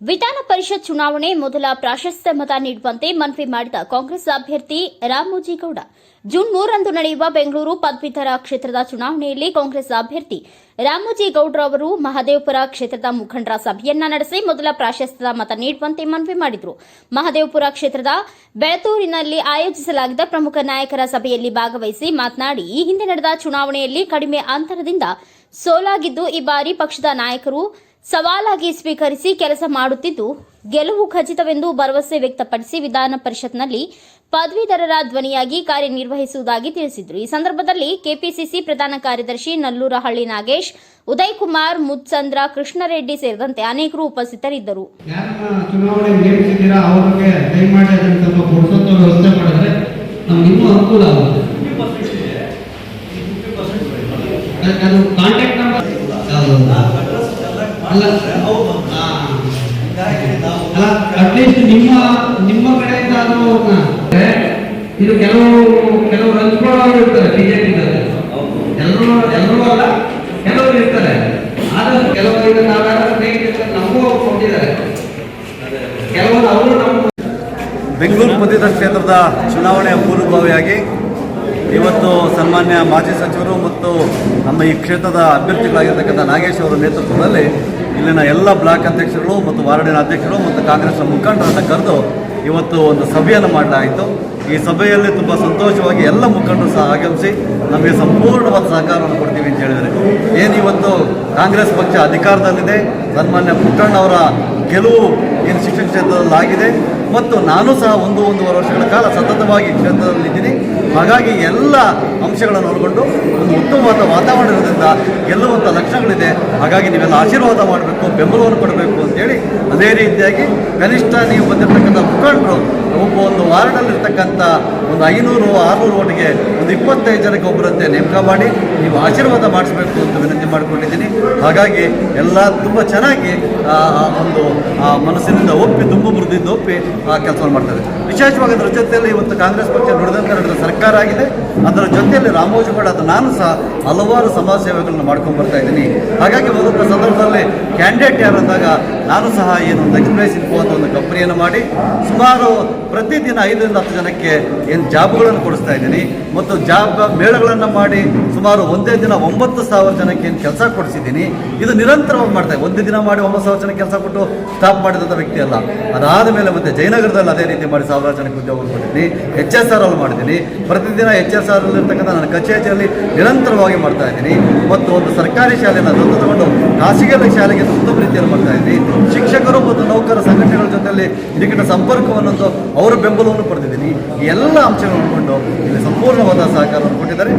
ವಿಧಾನ ಪರಿಷತ್ ಚುನಾವಣೆ ಮೊದಲ ಪ್ರಾಶಸ್ತ್ಯ ಮತ ನೀಡುವಂತೆ ಮನವಿ ಮಾಡಿದ ಕಾಂಗ್ರೆಸ್ ಅಭ್ಯರ್ಥಿ ರಾಮೋಜಿಗೌಡ ಜೂನ್ ಮೂರರಂದು ನಡೆಯುವ ಬೆಂಗಳೂರು ಪದವೀಧರ ಕ್ಷೇತ್ರದ ಚುನಾವಣೆಯಲ್ಲಿ ಕಾಂಗ್ರೆಸ್ ಅಭ್ಯರ್ಥಿ ರಾಮೋಜಿಗೌಡರ ಅವರು ಮಹದೇವಪುರ ಕ್ಷೇತ್ರದ ಮುಖಂಡರ ಸಭೆಯನ್ನ ನಡೆಸಿ ಮೊದಲ ಪ್ರಾಶಸ್ತ್ಯದ ಮತ ನೀಡುವಂತೆ ಮನವಿ ಮಾಡಿದರು. ಮಹದೇವಪುರ ಕ್ಷೇತ್ರದ ಬೆಳತೂರಿನಲ್ಲಿ ಆಯೋಜಿಸಲಾಗಿದ್ದ ಪ್ರಮುಖ ನಾಯಕರ ಸಭೆಯಲ್ಲಿ ಭಾಗವಹಿಸಿ ಮಾತನಾಡಿ, ಈ ಹಿಂದೆ ನಡೆದ ಚುನಾವಣೆಯಲ್ಲಿ ಕಡಿಮೆ ಅಂತರದಿಂದ ಸೋಲಾಗಿದ್ದು ಈ ಬಾರಿ ಪಕ್ಷದ ನಾಯಕರು ಸವಾಲಾಗಿ ಸ್ವೀಕರಿಸಿ ಕೆಲಸ ಮಾಡುತ್ತಿದ್ದು ಗೆಲುವು ಖಚಿತವೆಂದು ಭರವಸೆ ವ್ಯಕ್ತಪಡಿಸಿ ವಿಧಾನ ಪರಿಷತ್ನಲ್ಲಿ ಪದವೀಧರರ ಧ್ವನಿಯಾಗಿ ಕಾರ್ಯನಿರ್ವಹಿಸುವುದಾಗಿ ತಿಳಿಸಿದರು. ಈ ಸಂದರ್ಭದಲ್ಲಿ ಕೆಪಿಸಿಸಿ ಪ್ರಧಾನ ಕಾರ್ಯದರ್ಶಿ ನಲ್ಲೂರಹಳ್ಳಿ ನಾಗೇಶ್ ಉದಯ್ ಕುಮಾರ್ ಮುತ್ಸಂದ್ರ ಕೃಷ್ಣರೆಡ್ಡಿ ಸೇರಿದಂತೆ ಅನೇಕರು ಉಪಸ್ಥಿತರಿದ್ದರು. ಕಾಂಟ್ಯಾಕ್ಟ್ ನಂಬರ್ ಅಲ್ಲ ಹಾ. ಅಲ್ಲ ಅಟ್ಲೀಸ್ಟ್ ನಿಮ್ಮ ನಿಮ್ಮ ಕಡೆಯಿಂದ ಅದು ಇದು ಕೆಲವು ಕೆಲವು ಹಂಚ್ಕೊಳ್ಳೋರು ಇರ್ತಾರೆ ಬಿಜೆಪಿ ಎಲ್ಲರೂ ಎಲ್ಲರೂ ಅಲ್ಲ, ಕೆಲವರು ಇರ್ತಾರೆ. ಆದ್ರೆ ಕೆಲವರು ಈಗ ನಮಗೂ ಕೊಟ್ಟಿದ್ದಾರೆ. ಕೆಲವರು ಅವರು ಬೆಂಗಳೂರು ಪದವೀಧರ ಕ್ಷೇತ್ರದ ಚುನಾವಣೆಯ ಪೂರ್ವಭಾವಿಯಾಗಿ ಇವತ್ತು ಸನ್ಮಾನ್ಯ ಮಾಜಿ ಸಚಿವರು ಮತ್ತು ನಮ್ಮ ಈ ಕ್ಷೇತ್ರದ ಅಭ್ಯರ್ಥಿಗಳಾಗಿರ್ತಕ್ಕಂಥ ನಾಗೇಶ್ ಅವರ ನೇತೃತ್ವದಲ್ಲಿ ಇಲ್ಲಿನ ಎಲ್ಲ ಬ್ಲಾಕ್ ಅಧ್ಯಕ್ಷರು ಮತ್ತು ವಾರ್ಡಿನ ಅಧ್ಯಕ್ಷರು ಮತ್ತು ಕಾಂಗ್ರೆಸ್ನ ಮುಖಂಡರನ್ನು ಕರೆದು ಇವತ್ತು ಒಂದು ಸಭೆಯನ್ನು ಮಾಡಲಾಯಿತು ಈ ಸಭೆಯಲ್ಲಿ ತುಂಬ ಸಂತೋಷವಾಗಿ ಎಲ್ಲ ಮುಖಂಡರು ಸಹ ಆಗಮಿಸಿ ನಮಗೆ ಸಂಪೂರ್ಣವಾದ ಸಹಕಾರವನ್ನು ಕೊಡ್ತೀವಿ ಅಂತ ಹೇಳಿದರೆ ಏನು ಇವತ್ತು ಕಾಂಗ್ರೆಸ್ ಪಕ್ಷ ಅಧಿಕಾರದಲ್ಲಿದೆ, ಸನ್ಮಾನ್ಯ ಪುಟ್ಟಣ್ಣವರ ಗೆಲುವು ಏನು ಶಿಕ್ಷಣ ಕ್ಷೇತ್ರದಲ್ಲಿ ಆಗಿದೆ ಮತ್ತು ನಾನು ಸಹ ಒಂದು ಒಂದೂವರೆ ವರ್ಷಗಳ ಕಾಲ ಸತತವಾಗಿ ಕ್ಷೇತ್ರದಲ್ಲಿದ್ದೀನಿ ಹಾಗಾಗಿ ಎಲ್ಲ ಅಂಶಗಳನ್ನು ಒಳಗೊಂಡು ಒಂದು ಉತ್ತಮವಾದ ವಾತಾವರಣ ಇರೋದ್ರಿಂದ ಗೆಲ್ಲುವಂಥ ಲಕ್ಷಣಗಳಿದೆ. ಹಾಗಾಗಿ ನೀವೆಲ್ಲ ಆಶೀರ್ವಾದ ಮಾಡಬೇಕು, ಬೆಂಬಲವನ್ನು ಕೊಡಬೇಕು ಅಂತೇಳಿ ಅದೇ ರೀತಿಯಾಗಿ ಕನಿಷ್ಠ ನೀವು ಬಂದಿರತಕ್ಕಂಥ ಮುಖಂಡರು ಒಬ್ಬ ಒಂದು ವಾರ್ಡಲ್ಲಿರ್ತಕ್ಕಂಥ ಒಂದು ಐನೂರು ಆರುನೂರು ಓಟಿಗೆ ಒಂದು ಇಪ್ಪತ್ತೈದು ಜನಕ್ಕೆ ಒಬ್ಬರಂತೆ ನೇಮಕ ಮಾಡಿ ನೀವು ಆಶೀರ್ವಾದ ಮಾಡಿಸ್ಬೇಕು ಅಂತ ವಿನಂತಿ ಮಾಡಿಕೊಂಡಿದ್ದೀನಿ. ಹಾಗಾಗಿ ಎಲ್ಲ ತುಂಬ ಚೆನ್ನಾಗಿ ಒಂದು, ಆ, ಮನಸ್ಸಿನಿಂದ ಒಪ್ಪಿ ತುಂಬು ಬುದ್ಧಿಯಿಂದ ಒಪ್ಪಿ, ಆ, ಕೆಲಸವನ್ನು ಮಾಡ್ತಾರೆ. ವಿಶೇಷವಾಗಿ ಅದರ ಜೊತೆಯಲ್ಲಿ ಇವತ್ತು ಕಾಂಗ್ರೆಸ್ ಪಕ್ಷ ನುಡಿದಂತೆ ನಡೆದ ಸರ್ಕಾರ ಆಗಿದೆ. ಅದರ ಜೊತೆಯಲ್ಲಿ ರಾಮೋಜಿಗೌಡ ಅದು ನಾನು ಸಹ ಹಲವಾರು ಸಮಾಜ ಸೇವೆಗಳನ್ನು ಮಾಡ್ಕೊಂಡು ಬರ್ತಾ ಇದ್ದೀನಿ. ಹಾಗಾಗಿ ಒಂದು ಸಂದರ್ಭದಲ್ಲಿ ಕ್ಯಾಂಡಿಡೇಟ್ ಯಾರು ಅಂದಾಗ ನಾನು ಸಹ ಏನು ಒಂದು ಎಕ್ಸ್ಪ್ರೆಸ್ ಇನ್ಫೋ ಒಂದು ಕಂಪನಿಯನ್ನು ಮಾಡಿ ಸುಮಾರು ಪ್ರತಿದಿನ ಐದರಿಂದ ಹತ್ತು ಜನಕ್ಕೆ ಏನು ಜಾಬ್ಗಳನ್ನು ಕೊಡಿಸ್ತಾ ಇದ್ದೀನಿ. ಮತ್ತು ಜಾಬ್ ಮೇಳಗಳನ್ನು ಮಾಡಿ ಸುಮಾರು ಒಂದೇ ದಿನ ಒಂಬತ್ತು ಸಾವಿರ ಜನಕ್ಕೆ ಏನು ಕೆಲಸ ಕೊಡಿಸಿದ್ದೀನಿ. ಇದು ನಿರಂತರವಾಗಿ ಮಾಡ್ತಾ ಒಂದೇ ದಿನ ಮಾಡಿ ಒಂಬತ್ತು ಸಾವಿರ ಜನಕ್ಕೆ ಕೆಲಸ ಕೊಟ್ಟು ಸ್ಟಾಪ್ ಮಾಡಿದಂಥ ವ್ಯಕ್ತಿ ಅಲ್ಲ. ಅದಾದ ಮೇಲೆ ಮತ್ತೆ ಜಯನಗರದಲ್ಲಿ ಅದೇ ರೀತಿ ಮಾಡಿ ಸಾವಿರಾರು ಜನಕ್ಕೆ ಉದ್ಯೋಗ ಕೊಟ್ಟಿದ್ದೀನಿ. ಎಚ್ ಎಸ್ ಆರ್ ಅಲ್ಲಿ ಮಾಡಿದ್ದೀನಿ. ಪ್ರತಿದಿನ ಎಚ್ ಎಸ್ ಆರ್ ಅಲ್ಲಿರ್ತಕ್ಕಂಥ ನನ್ನ ಕಚೇರಿಯಲ್ಲಿ ನಿರಂತರವಾಗಿ ಮಾಡ್ತಾ ಇದ್ದೀನಿ. ಮತ್ತು ಒಂದು ಸರ್ಕಾರಿ ಶಾಲೆಯನ್ನು ದತ್ತು ತಗೊಂಡು ಖಾಸಗಿ ಶಾಲೆಗೆ ಉತ್ತಮ ರೀತಿಯಲ್ಲಿ ಮಾಡ್ತಾ ಇದ್ದೀನಿ. ಶಿಕ್ಷಕರು ಮತ್ತು ನೌಕರ ಸಂಘಟನೆಗಳ ಜೊತೆಯಲ್ಲಿ ನಿಕಟ ಸಂಪರ್ಕವನ್ನು ಅವರ ಬೆಂಬಲವನ್ನು ಪಡೆದಿದ್ದೀನಿ. ಈ ಎಲ್ಲ ಅಂಶಗಳನ್ನು ಇಲ್ಲಿ ಸಂಪೂರ್ಣವಾದ ಸಹಕಾರವನ್ನು ಕೊಟ್ಟಿದ್ದಾರೆ.